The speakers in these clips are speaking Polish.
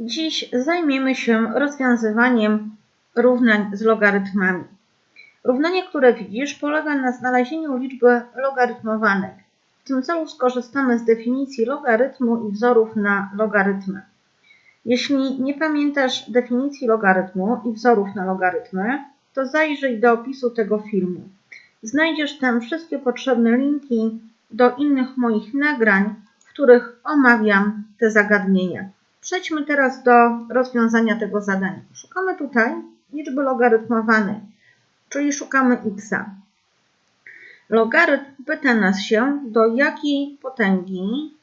Dziś zajmiemy się rozwiązywaniem równań z logarytmami. Równanie, które widzisz, polega na znalezieniu liczby logarytmowanej. W tym celu skorzystamy z definicji logarytmu i wzorów na logarytmy. Jeśli nie pamiętasz definicji logarytmu i wzorów na logarytmy, to zajrzyj do opisu tego filmu. Znajdziesz tam wszystkie potrzebne linki do innych moich nagrań, w których omawiam te zagadnienia. Przejdźmy teraz do rozwiązania tego zadania. Szukamy tutaj liczby logarytmowanej, czyli szukamy x. Logarytm pyta nas się, do jakiej potęgi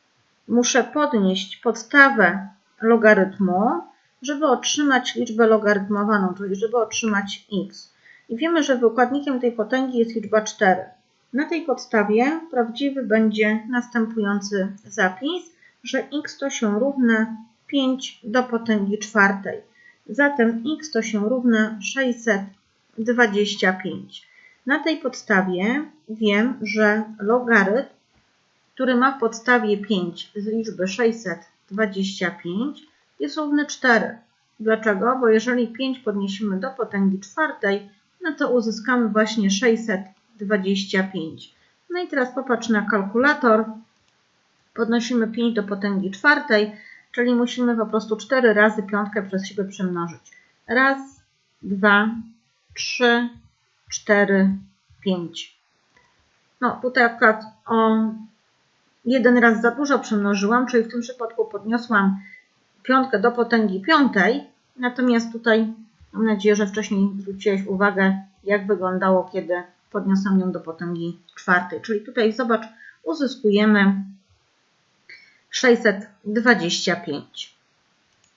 muszę podnieść podstawę logarytmu, żeby otrzymać liczbę logarytmowaną, czyli żeby otrzymać x. I wiemy, że wykładnikiem tej potęgi jest liczba 4. Na tej podstawie prawdziwy będzie następujący zapis, że x to się równa 5 do potęgi czwartej. Zatem x to się równa 625. Na tej podstawie wiem, że logarytm, który ma w podstawie 5 z liczby 625 jest równy 4. Dlaczego? Bo jeżeli 5 podniesiemy do potęgi czwartej, no to uzyskamy właśnie 625. No i teraz popatrz na kalkulator. Podnosimy 5 do potęgi czwartej, czyli musimy po prostu 4 razy piątkę przez siebie przemnożyć. Raz, dwa, trzy, cztery, pięć. No tutaj akurat o jeden raz za dużo przemnożyłam, czyli w tym przypadku podniosłam piątkę do potęgi piątej, natomiast tutaj mam nadzieję, że wcześniej zwróciłeś uwagę, jak wyglądało, kiedy podniosłam ją do potęgi czwartej. Czyli tutaj zobacz, uzyskujemy 625.